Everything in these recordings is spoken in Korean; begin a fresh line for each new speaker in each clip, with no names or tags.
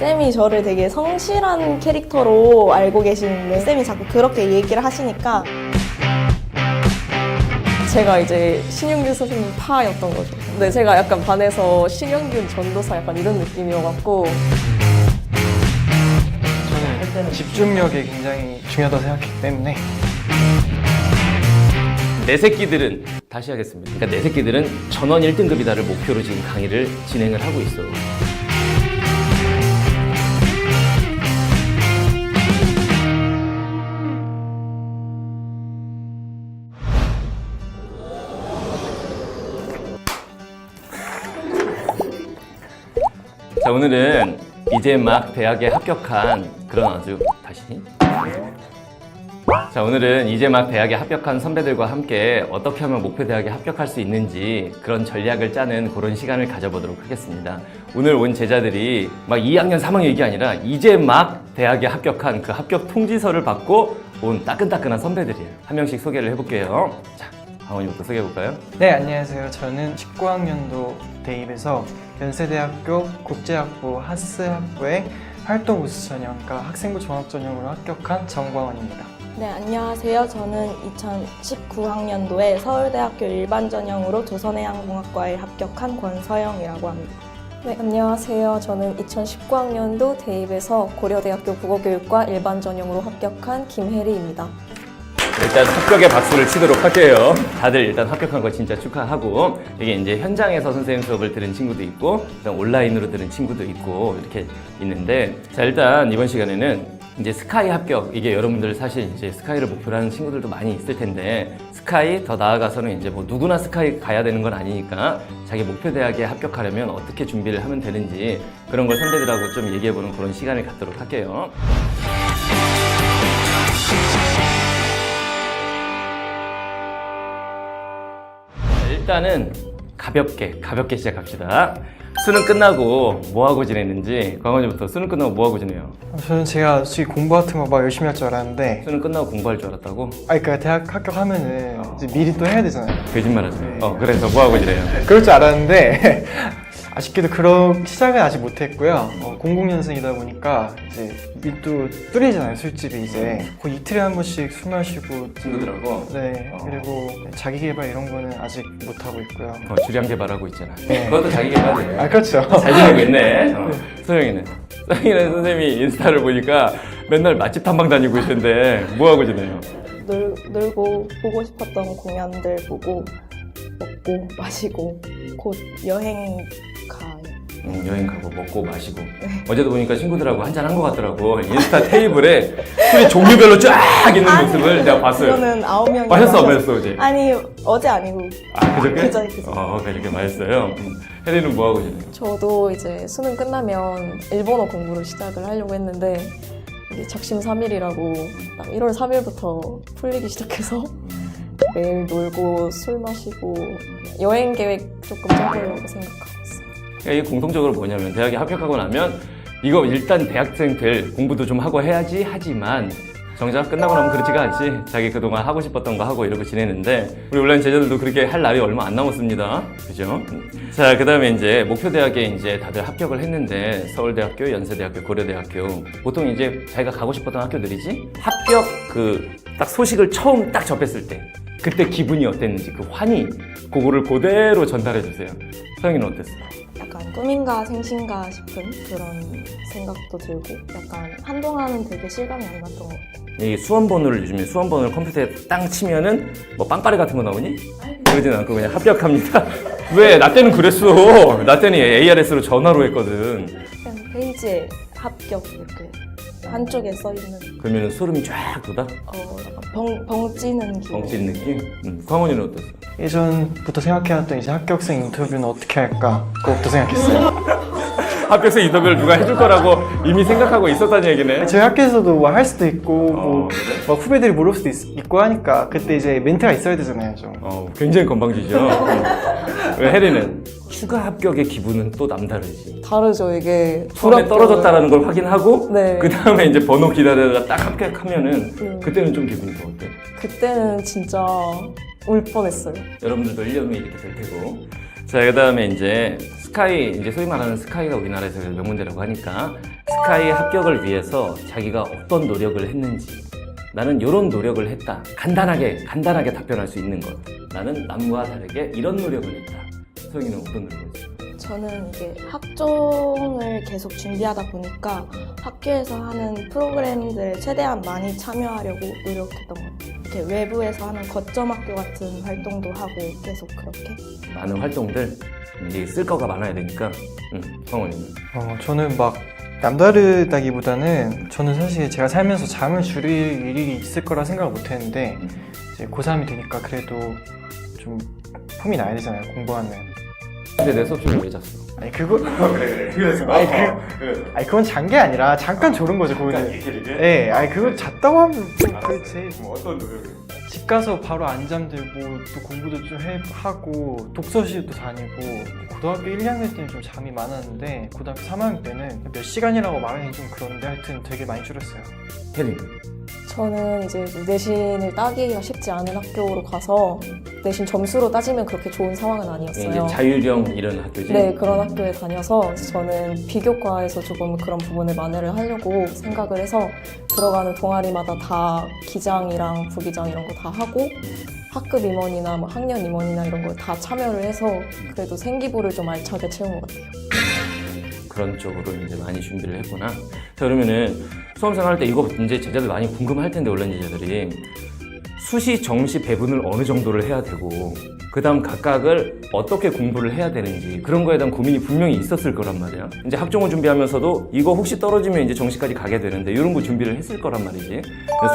쌤이 저를 되게 성실한 캐릭터로 알고 계시는데 쌤이 자꾸 그렇게 얘기를 하시니까
제가 이제 신영균 선생님 파였던 거죠. 근데 제가 약간 반해서 신영균 전도사 약간 이런 느낌이어갖고
저는 집중력이 굉장히 중요하다고 생각했기 때문에
내 새끼들은 다시 하겠습니다. 그러니까 내 새끼들은 전원 1등급이다를 목표로 지금 강의를 진행을 하고 있어. 자 오늘은 이제 막 대학에 합격한 그런 아주 다시 자, 오늘은 이제 막 대학에 합격한 선배들과 함께 어떻게 하면 목표 대학에 합격할 수 있는지 그런 전략을 짜는 그런 시간을 가져보도록 하겠습니다. 오늘 온 제자들이 막 2학년, 3학년 얘기 아니라 이제 막 대학에 합격한 그 합격 통지서를 받고 온 따끈따끈한 선배들이에요. 한 명씩 소개를 해볼게요. 자, 강원이부터 소개해볼까요?
네 안녕하세요 저는 19학년도 대입에서 연세대학교 국제학부 하스학부의 활동 우수 전형과 학생부 종합 전형으로 합격한 정광원입니다
네 안녕하세요. 저는 2019학년도에 서울대학교 일반 전형으로 조선해양공학과에 합격한 권서영이라고 합니다.
네 안녕하세요. 저는 2019학년도 대입에서 고려대학교 국어교육과 일반 전형으로 합격한 김혜리입니다.
일단 합격의 박수를 치도록 할게요. 다들 일단 합격한 거 진짜 축하하고 이게 이제 현장에서 선생님 수업을 들은 친구도 있고 일단 온라인으로 들은 친구도 있고 이렇게 있는데 자 일단 이번 시간에는 이제 스카이 합격 이게 여러분들 사실 이제 스카이를 목표로 하는 친구들도 많이 있을 텐데 스카이 더 나아가서는 이제 뭐 누구나 스카이 가야 되는 건 아니니까 자기 목표 대학에 합격하려면 어떻게 준비를 하면 되는지 그런 걸 선배들하고 좀 얘기해 보는 그런 시간을 갖도록 할게요. 일단은 가볍게 가볍게 시작합시다. 수능 끝나고 뭐 하고 지냈는지 광원이부터 수능 끝나고 뭐 하고 지내요?
저는 제가 솔직히 공부 같은 거 막 열심히 할 줄 알았는데
수능 끝나고 공부할 줄 알았다고?
아니 그러니까 대학 합격 하면은 이제 미리 또 해야 되잖아요
거짓말하지. 어 그래서 뭐 하고 지내요?
그럴 줄 알았는데 아쉽게도 그런 시작은 아직 못했고요. 어, 00년생이다 보니까 이제 밑도 뚫리잖아요 술집이 이제 거의 이틀에 한 번씩 술 마시고
친구들하고
네
어.
그리고 자기 개발 이런 거는 아직 못 하고 있고요.
어, 주량 개발하고 있잖아.
네.
그것도 자기 개발이에요.
아 그렇죠.
잘 지내고 있네. 어. 소영이는 소영이는 선생님이 인스타를 보니까 맨날 맛집 탐방 다니고 있는데 뭐 하고 지내요?
놀, 놀고 보고 싶었던 공연들 보고 먹고 마시고 곧 여행 가요.
음, 여행 가고 먹고 마시고 어제도 보니까 친구들하고 한잔 한 것 같더라고 인스타 테이블에 술이 종류별로 쫙 있는 모습을 내가 봤어요
그거는 아홉 명이
마셨어 안 마셨어 어제?
아니 어제 아니고
아 그저께?
그저께, 그저께.
어 그저께 마셨어요 음. 혜리는 뭐 하고 지내요?
저도 이제 수능 끝나면 일본어 공부를 시작을 하려고 했는데 이게 작심 삼일이라고 딱 1월 3일부터 풀리기 시작해서 매일 놀고 술 마시고 여행 계획 조금 짜보려고 생각하고 있어요.
그러니까 이게 공통적으로 뭐냐면 대학에 합격하고 나면 이거 일단 대학생 될 공부도 좀 하고 해야지 하지만 정작 끝나고 나면 그렇지가 않지 자기 그동안 하고 싶었던 거 하고 이러고 지내는데 우리 온라인 제자들도 그렇게 할 날이 얼마 안 남았습니다 그죠? 자 그 다음에 이제 목표 대학에 이제 다들 합격을 했는데 서울대학교, 연세대학교, 고려대학교 보통 이제 자기가 가고 싶었던 학교들이지 합격 그 딱 소식을 처음 딱 접했을 때 그때 기분이 어땠는지 그 환희 그거를 그대로 전달해 주세요 서영이는 어땠어?
약간 꿈인가 생신가 싶은 그런 생각도 들고 약간 한동안은 되게 실감이 안 났던 것 같아요.
이 수험 번호를 요즘에 수험 번호를 컴퓨터에 땅 치면은 뭐 빵빠레 같은 거 나오니? 그러진 않고 그냥 합격합니다. 왜? 나 때는 그랬어. 나 때는 ARS로 전화로 했거든.
그냥 페이지에 합격 이렇게 한쪽에 써 있는
그러면 소름이 쫙 돋아?
어 약간 벙, 벙찌는 기분.
벙찐 느낌? 음. 광원이는 어땠어?
예전부터 생각해왔던 이제 합격생 인터뷰는 어떻게 할까 그것부터 생각했어요.
합격생 인터뷰를 누가 해줄 거라고 이미 생각하고 있었다는 얘기네.
저희 학교에서도 뭐 할 수도 있고 뭐
어,
막 후배들이 모를 수도 있, 고 하니까 그때 이제 멘트가 있어야 되잖아요 좀.
어, 굉장히 건방지죠. 음. 왜 혜리는 추가 합격의 기분은 또 남다르지.
다르죠 이게
처음에 떨어졌다라는 걸 확인하고
네.
그 다음에 이제 번호 기다리다가 딱 합격하면은
음.
그때는 좀 기분이 더 어때?
그때는 진짜 울 뻔했어요.
여러분들도 1년 후에 이렇게 될 테고 자 그 다음에 이제 스카이 이제 소위 말하는 스카이가 우리나라에서 명문대라고 하니까 스카이 합격을 위해서 자기가 어떤 노력을 했는지 나는 이런 노력을 했다. 간단하게 간단하게 답변할 수 있는 것. 나는 남과 다르게 이런 노력을 했다. 소영이는 어떤 노력을 했어?
저는 이게 학종을 계속 준비하다 보니까 학교에서 하는 프로그램들에 최대한 많이 참여하려고 노력했던 것 같아요. 이렇게 외부에서 하는 거점 학교 같은 활동도 하고 계속 그렇게.
많은 활동들 이제 쓸 거가 많아야 되니까. 응, 성원이는.
어, 저는 막 남다르다기보다는 저는 사실 제가 살면서 잠을 줄일 일이 있을 거라 생각을 못 했는데 이제 고3이 되니까 그래도 좀 폼이 나야 되잖아요, 공부하면.
근데 내 수업 시간 왜 잤어?
아니, 그거. 그래, 그래. 그래서. 아니, 그, 아니, 그건 잔 게 아니라 잠깐 졸은 거죠, 그거는. 예, 아니, 그거 잤다고 하면 좀 그렇지.
어떤 노력을?
집 가서 바로 안 잠들고 또 공부도 좀 해, 하고 독서실도 다니고 고등학교 1, 2학년 때는 좀 잠이 많았는데 고등학교 3학년 때는 몇 시간이라고 말하기 좀 그런데 하여튼 되게 많이 줄였어요.
혜린.
저는 이제 내신을 따기가 쉽지 않은 학교로 가서 내신 점수로 따지면 그렇게 좋은 상황은 아니었어요.
이제 자율형 이런 학교지?
네, 그런 학교에 다녀서 저는 비교과에서 조금 그런 부분을 만회를 하려고 생각을 해서 들어가는 동아리마다 다 기장이랑 부기장 이런 거 다 하고 학급 임원이나 뭐 학년 임원이나 이런 걸 다 참여를 해서 그래도 생기부를 좀 알차게 채운 것 같아요.
그런 쪽으로 이제 많이 준비를 했구나. 자, 그러면은 수험생 할 때 이거 이제 제자들 많이 궁금할 텐데, 온라인 제자들이. 수시, 정시 배분을 어느 정도를 해야 되고, 그 다음 각각을 어떻게 공부를 해야 되는지, 그런 거에 대한 고민이 분명히 있었을 거란 말이야. 이제 학종을 준비하면서도 이거 혹시 떨어지면 이제 정시까지 가게 되는데, 이런 거 준비를 했을 거란 말이지.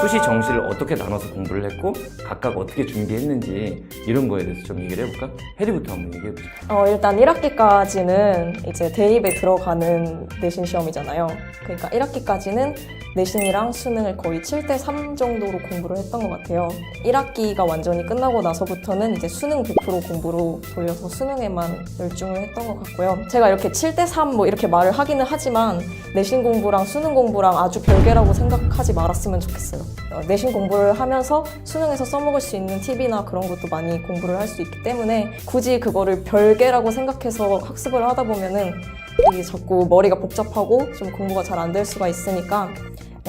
수시, 정시를 어떻게 나눠서 공부를 했고, 각각 어떻게 준비했는지, 이런 거에 대해서 좀 얘기를 해볼까? 해리부터 한번 얘기해보자.
어, 일단 1학기까지는 이제 대입에 들어가는 내신 시험이잖아요. 그러니까 1학기까지는 내신이랑 수능을 거의 7대 3 정도로 공부를 했던 것 같아요. 1학기가 완전히 끝나고 나서부터는 이제 수능 100% 공부로 돌려서 수능에만 열중을 했던 것 같고요. 제가 이렇게 7대3 뭐 이렇게 말을 하기는 하지만 내신 공부랑 수능 공부랑 아주 별개라고 생각하지 말았으면 좋겠어요. 어, 내신 공부를 하면서 수능에서 써먹을 수 있는 팁이나 그런 것도 많이 공부를 할 수 있기 때문에 굳이 그거를 별개라고 생각해서 학습을 하다 보면은 이게 자꾸 머리가 복잡하고 좀 공부가 잘 안 될 수가 있으니까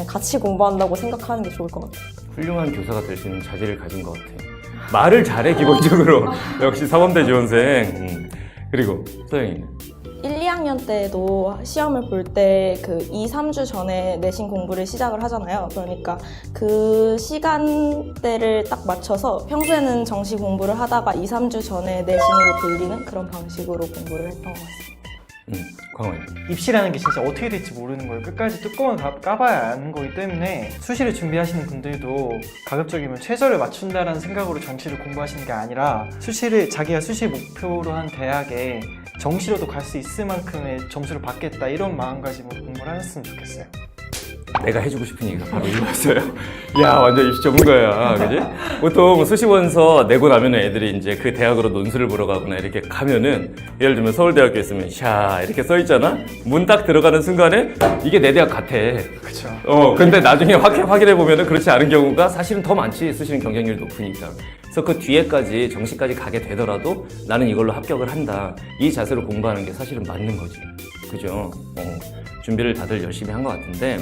같이 공부한다고 생각하는 게 좋을 것 같아요.
훌륭한 교사가 될 수 있는 자질을 가진 것 같아. 말을 잘해, 기본적으로. 역시 사범대 지원생. 음. 그리고 서영이는.
1, 2학년 때도 시험을 볼 때 그 2, 3주 전에 내신 공부를 시작을 하잖아요. 그러니까 그 시간대를 딱 맞춰서 평소에는 정시 공부를 하다가 2, 3주 전에 내신으로 돌리는 그런 방식으로 공부를 했던 것 같습니다.
음, 광원이.
입시라는 게 진짜 어떻게 될지 모르는 거예요. 끝까지 뚜껑을 가- 까봐야 아는 거기 때문에 수시를 준비하시는 분들도 가급적이면 최저를 맞춘다라는 생각으로 정시를 공부하시는 게 아니라 수시를 자기가 수시 목표로 한 대학에 정시로도 갈 수 있을 만큼의 점수를 받겠다 이런 마음가짐으로 공부를 하셨으면 좋겠어요.
내가 해주고 싶은 얘기가 바로 이거였어요. 야, 완전 입시 전문가야. 그지? 보통 수시원서 내고 나면 애들이 이제 그 대학으로 논술을 보러 가거나 이렇게 가면은 예를 들면 서울대학교 있으면 샤 이렇게 써 있잖아? 문 딱 들어가는 순간에 이게 내 대학 같아.
그렇죠.
어, 근데 나중에 확, 확인해 보면은 그렇지 않은 경우가 사실은 더 많지. 수시는 경쟁률이 높으니까. 그래서 그 뒤에까지 정시까지 가게 되더라도 나는 이걸로 합격을 한다. 이 자세로 공부하는 게 사실은 맞는 거지. 그죠? 어, 준비를 다들 열심히 한 것 같은데.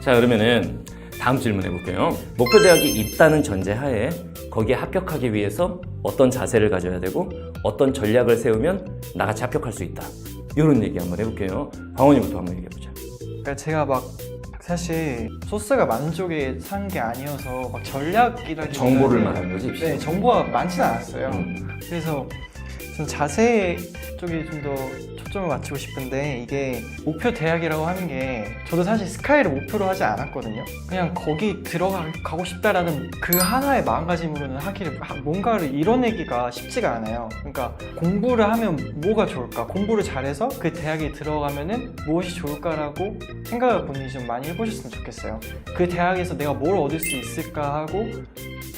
자, 그러면은 다음 질문 해볼게요. 목표 대학이 있다는 전제하에 거기에 합격하기 위해서 어떤 자세를 가져야 되고 어떤 전략을 세우면 나같이 합격할 수 있다. 이런 얘기 한번 해볼게요. 광원이부터 한번 얘기해보자.
그러니까 제가 막 사실 소스가 쪽에 산 게 아니어서 막 전략이라기
정보를 말하는 거지?
네, 정보가 많지는 않았어요.
음.
그래서 전 자세 쪽에 좀 더 초점을 맞추고 싶은데 이게 목표 대학이라고 하는 게 저도 사실 스카이를 목표로 하지 않았거든요. 그냥 거기 들어가고 싶다라는 그 하나의 마음가짐으로는 하기를 하- 뭔가를 이뤄내기가 쉽지가 않아요. 그러니까 공부를 하면 뭐가 좋을까? 공부를 잘해서 그 대학에 들어가면은 무엇이 좋을까라고 생각을 본인이 좀 많이 해보셨으면 좋겠어요. 그 대학에서 내가 뭘 얻을 수 있을까 하고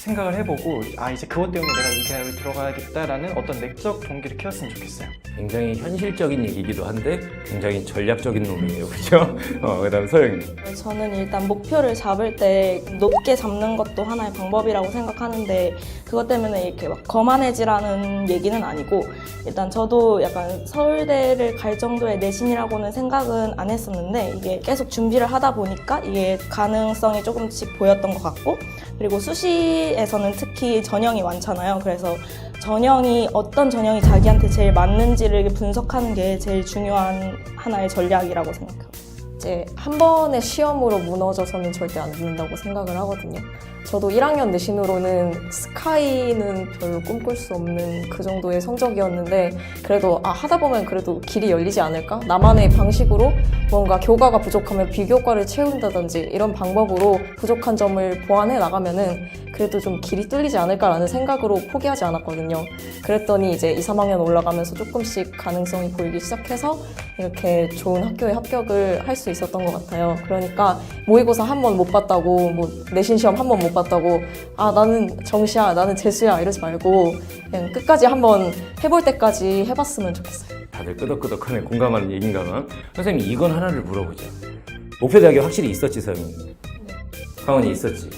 생각을 해보고 아 이제 그것 때문에 내가 이 대학을 들어가야겠다라는 어떤 내적 동기를 키웠으면 좋겠어요.
굉장히 현실적인 얘기이기도 한데 굉장히 전략적인 놈이에요, 그죠? 어, 그다음 서영이.
저는 일단 목표를 잡을 때 높게 잡는 것도 하나의 방법이라고 생각하는데 그것 때문에 이렇게 막 거만해지라는 얘기는 아니고 일단 저도 약간 서울대를 갈 정도의 내신이라고는 생각은 안 했었는데 이게 계속 준비를 하다 보니까 이게 가능성이 조금씩 보였던 것 같고 그리고 수시 에서는 특히 전형이 많잖아요. 그래서 전형이 어떤 전형이 자기한테 제일 맞는지를 분석하는 게 제일 중요한 하나의 전략이라고 생각해요.
이제 한 번의 시험으로 무너져서는 절대 안 된다고 생각을 하거든요. 저도 1학년 내신으로는 스카이는 별로 꿈꿀 수 없는 그 정도의 성적이었는데 그래도 아 하다 보면 그래도 길이 열리지 않을까? 나만의 방식으로 뭔가 교과가 부족하면 비교과를 채운다든지 이런 방법으로 부족한 점을 보완해 나가면은 그래도 좀 길이 뚫리지 않을까라는 생각으로 포기하지 않았거든요. 그랬더니 이제 2, 3학년 올라가면서 조금씩 가능성이 보이기 시작해서 이렇게 좋은 학교에 합격을 할 수 있었던 것 같아요. 그러니까 모의고사 한 번 못 봤다고, 뭐 내신 시험 한 번 못 봤다고, 아 나는 정시야, 나는 재수야 이러지 말고 그냥 끝까지 한번 해볼 때까지 해봤으면 좋겠어요.
다들 끄덕끄덕하네 공감하는 얘긴가 봐. 선생님 이건 하나를 물어보자. 목표 대학이 확실히 있었지 서영이. 강원이 있었지.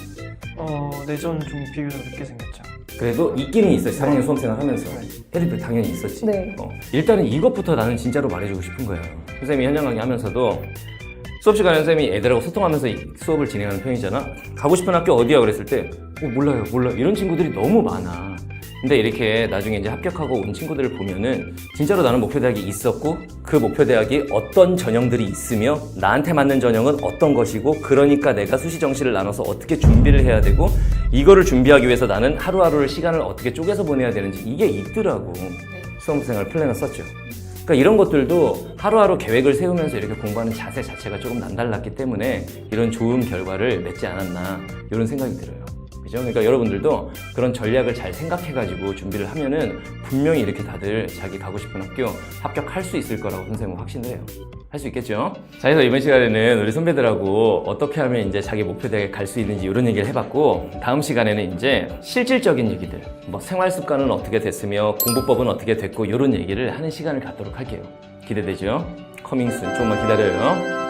어, 내전 좀 비교적 늦게 생겼죠.
그래도 있기는 있었지 3학년 수험생활 하면서. 애들도 당연히 있었지.
네.
어, 일단은 이것부터 나는 진짜로 말해주고 싶은 거예요. 선생님이 현장 강의 하면서도 수업 시간에 선생님이 애들하고 소통하면서 이 수업을 진행하는 편이잖아. 가고 싶은 학교 어디야? 그랬을 때 어, 몰라요 몰라 요. 이런 친구들이 너무 많아 근데 이렇게 나중에 이제 합격하고 온 친구들을 보면은 진짜로 나는 목표 대학이 있었고 그 목표 대학이 어떤 전형들이 있으며 나한테 맞는 전형은 어떤 것이고 그러니까 내가 수시 정시를 나눠서 어떻게 준비를 해야 되고 이거를 준비하기 위해서 나는 하루하루를 시간을 어떻게 쪼개서 보내야 되는지 이게 있더라고. 수험생활 플랜을 썼죠. 그러니까 이런 것들도 하루하루 계획을 세우면서 이렇게 공부하는 자세 자체가 조금 남달랐기 때문에 이런 좋은 결과를 맺지 않았나 이런 생각이 들어요. 그죠? 그러니까 여러분들도 그런 전략을 잘 생각해가지고 준비를 하면은 분명히 이렇게 다들 자기 가고 싶은 학교 합격할 수 있을 거라고 선생님은 확신을 해요. 할 수 있겠죠? 자, 그래서 이번 시간에는 우리 선배들하고 어떻게 하면 이제 자기 목표 대학에 갈 수 있는지 이런 얘기를 해봤고, 다음 시간에는 이제 실질적인 얘기들, 뭐 생활 습관은 어떻게 됐으며, 공부법은 어떻게 됐고, 이런 얘기를 하는 시간을 갖도록 할게요. 기대되죠? 커밍순, 조금만 기다려요.